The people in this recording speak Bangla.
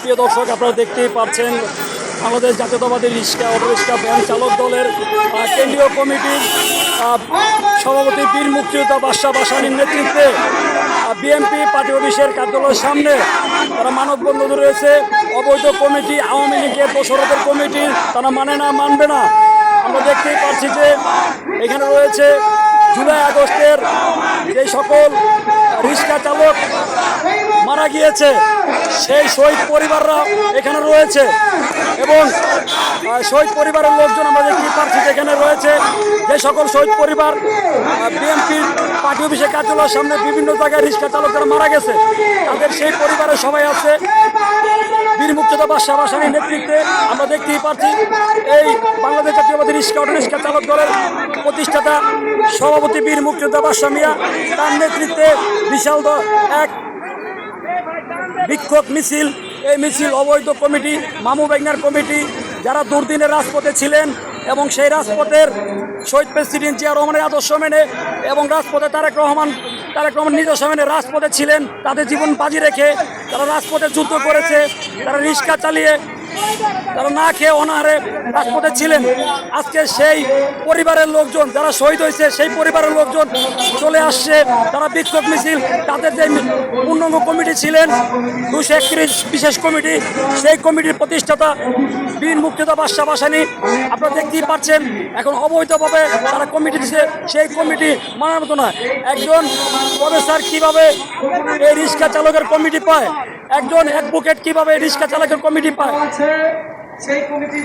প্রিয় দর্শক, আপনারা দেখতেই পাচ্ছেন বাংলাদেশ জাতীয়তাবাদী রিক্সা অটো রিক্সা ভ্যান চালক দলের কেন্দ্রীয় কমিটির সভাপতি বীর মুক্তিযোদ্ধা বাদশাহ বাসানির নেতৃত্বে বিএনপি পার্টি অফিসের কার্যালয়ের সামনে তারা মানববন্ধন রয়েছে। অবৈধ কমিটি, আওয়ামী লীগের দোসরদের কমিটি, তারা মানে না, মানবে না। আমরা দেখতেই পাচ্ছি যে এখানে রয়েছে জুলাই আগস্টের যে সকল রিক্সা চালক মারা গিয়েছে। সেই শহীদ পরিবাররা এখানে রয়েছে এবং শহীদ পরিবারের লোকজন দেখতে পাচ্ছি যে এখানে রয়েছে। যে সকল শহীদ পরিবার বিএনপির পার্টি অফিসের কার্যালয়ের সামনে বিভিন্ন জায়গায় রিক্সা চালকরা মারা গেছে। তাদের সেই পরিবারের সবাই আছে। বীর মুক্তিযোদ্ধা বাদশাহ বাসানির নেতৃত্বে আমরা দেখতেই পাচ্ছি এই বাংলাদেশ জাতীয়বাদী রিক্সা অটো রিক্সা চালক দলের প্রতিষ্ঠাতা সভাপতি বীর মুক্তিযোদ্ধা বাদশাহ মিয়া। তার নেতৃত্বে বিশাল এক বিক্ষোভ মিছিল, এই মিছিল অবৈধ কমিটি, মামু বেঙ্গার কমিটি, যারা দুর্দিনের রাজপথে ছিলেন এবং সেই রাজপথের শহীদ প্রেসিডেন্ট জিয়া রহমানের আদর্শ মেনে এবং রাজপথে তারেক রহমান তারেক রহমান নিজস্ব মেনে রাজপথে ছিলেন, তাদের জীবন বাজি রেখে তারা রাজপথে যুদ্ধ করেছে, তারা রিক্সা চালিয়ে তারা না খেয়ে অনাহারে রাজপথে ছিলেন। আজকে সেই পরিবারের লোকজন যারা শহীদ হয়েছে, সেই পরিবারের লোকজন চলে আসছে। তারা বিক্ষোভ মিছিল, তাদের যে পূর্ণাঙ্গ কমিটি ছিলেন দুশো একত্রিশ বিশেষ কমিটি, সেই কমিটির প্রতিষ্ঠাতা বীর মুক্তিযোদ্ধা বাদশাহ বাসানি, আপনারা দেখতেই পাচ্ছেন, এখন অবৈধভাবে তারা কমিটি দিচ্ছে সেই কমিটি মানার মতো না একজন প্রফেসর কীভাবে এই রিক্সা চালকের কমিটি পায়? একজন অ্যাডভোকেট কীভাবে রিক্সা চালকের কমিটি পায়? সেই কমিটি